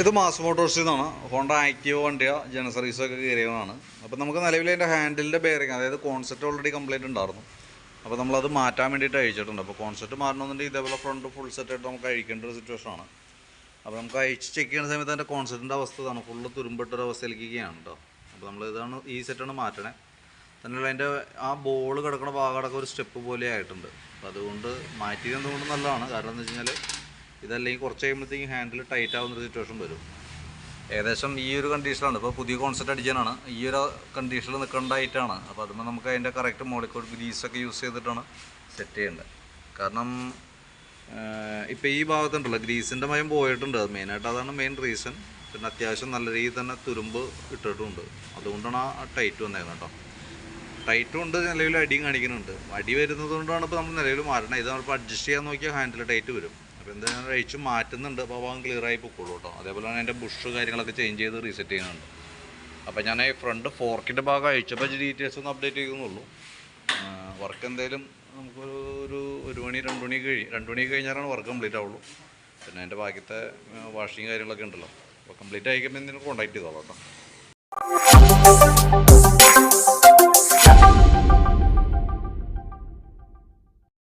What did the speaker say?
ഇത് മാസ് മോട്ടോഴ്സിൽ നിന്നാണ് Honda active വണ്ടിയാണ് ജന സർവീസൊക്കെ കയറിയതാണ് അപ്പോൾ നമുക്ക് നിലവിൽ അതിന്റെ ഹാൻഡിലിന്റെ ബെയറിങ് അതായത് കോൺസെപ്റ്റ് ഓൾറെഡി കംപ്ലൈന്റ് ഉണ്ടായിരുന്നു. അപ്പോൾ നമ്മളത് മാറ്റാൻ വേണ്ടിയിട്ട് അയച്ചിട്ടുണ്ട് അപ്പോൾ കോൺസെപ്റ്റ് മാറണമെന്നുണ്ടെങ്കിൽ ഇതേപോലെ ഫ്രണ്ട് ഫുൾ സെറ്റ് ആയിട്ട് നമുക്ക് അഴിക്കേണ്ട ഒരു സിറ്റുവേഷനാണ് അപ്പോൾ നമുക്ക് അഴിച്ച് ചെക്ക് ചെയ്യുന്ന സമയത്ത് അതിന്റെ കോൺസെപ്റ്റിന്റെ അവസ്ഥ ഇതാണ്. ഫുള്ള് തുരുമ്പിട്ടൊരു അവസ്ഥയിലേക്കാണ് കേട്ടോ അപ്പോൾ നമ്മൾ ഇതാണ് ഈ സെറ്റാണ് മാറ്റണേ. തന്നെയുള്ള അതിന്റെ ആ ബോൾ കിടക്കുന്ന ഭാഗമടക്കം ഒരു സ്റ്റെപ്പ് പോലെ ആയിട്ടുണ്ട് അപ്പോൾ അതുകൊണ്ട് മാറ്റി എന്തുകൊണ്ട് നല്ലതാണ്. കാരണം എന്ന് വെച്ച് കഴിഞ്ഞാൽ ഇതല്ലെങ്കിൽ കുറച്ച് കഴിയുമ്പോഴത്തേക്കും ഹാൻഡിൽ ടൈറ്റ് ആവുന്ന ഒരു സിറ്റുവേഷൻ വരും. ഏകദേശം ഈ ഒരു കണ്ടീഷനാണ് ഇപ്പോൾ പുതിയ കോൺസെപ്റ്റ് അടിക്കാനാണ്. ഈ ഒരു കണ്ടീഷനിൽ നിൽക്കേണ്ടതായിട്ടാണ് അപ്പോൾ അതുമ്പോൾ നമുക്ക് അതിന്റെ കറക്റ്റ് മോളിക്കൂൾ ഗ്രീസൊക്കെ യൂസ് ചെയ്തിട്ടാണ് സെറ്റ് ചെയ്യേണ്ടത്. കാരണം ഇപ്പോൾ ഈ ഭാഗത്തുണ്ടല്ലോ ഗ്രീസിന്റെ മയം പോയിട്ടുണ്ട്. അത് മെയിനായിട്ട് അതാണ് മെയിൻ റീസൺ പിന്നെ അത്യാവശ്യം നല്ല രീതിയിൽ തന്നെ തുരുമ്പ് ഇട്ടിട്ടുമുണ്ട് അതുകൊണ്ടാണ് ആ ടൈറ്റ് വന്നേക്കുന്നത് കേട്ടോ. ടൈറ്റും ഉണ്ട് നിലവിൽ അടിയും കാണിക്കുന്നുണ്ട്. അടി വരുന്നത് കൊണ്ടാണ് ഇപ്പോൾ നമ്മൾ നിലവിൽ മാറണം. ഇത് നമ്മളിപ്പോൾ അഡ്ജസ്റ്റ് ചെയ്യാൻ നോക്കിയാൽ ഹാൻഡിൽ ടൈറ്റ് വരും. അപ്പോൾ എന്തായാലും അഴിച്ച് മാറ്റുന്നുണ്ട്. അപ്പോൾ ഭാഗം ക്ലിയർ ആയി പൊക്കോളൂ കേട്ടോ അതേപോലെ തന്നെ എന്റെ ബുഷ് കാര്യങ്ങളൊക്കെ ചേഞ്ച് ചെയ്ത് റീസെറ്റ് ചെയ്യുന്നുണ്ട്. അപ്പോൾ ഞാൻ ഈ ഫ്രണ്ട് ഫോർക്കിന്റെ ഭാഗം അഴിച്ചപ്പോൾ ഡീറ്റെയിൽസ് ഒന്ന് അപ്ഡേറ്റ് ചെയ്യുന്നുള്ളൂ വർക്ക് എന്തായാലും നമുക്കൊരു ഒരു ഒരു മണി രണ്ട് മണി കഴി രണ്ട് മണി കഴിഞ്ഞാലാണ് വർക്ക് കംപ്ലീറ്റ് ആവുള്ളൂ. പിന്നെ എന്റെ ബാക്കിയത്തെ വാഷിങ് കാര്യങ്ങളൊക്കെ ഉണ്ടല്ലോ. അപ്പോൾ കംപ്ലീറ്റ് ആയിക്കുമ്പോൾ എന്തെങ്കിലും കോൺടാക്ട് ചെയ്തോളാം കേട്ടോ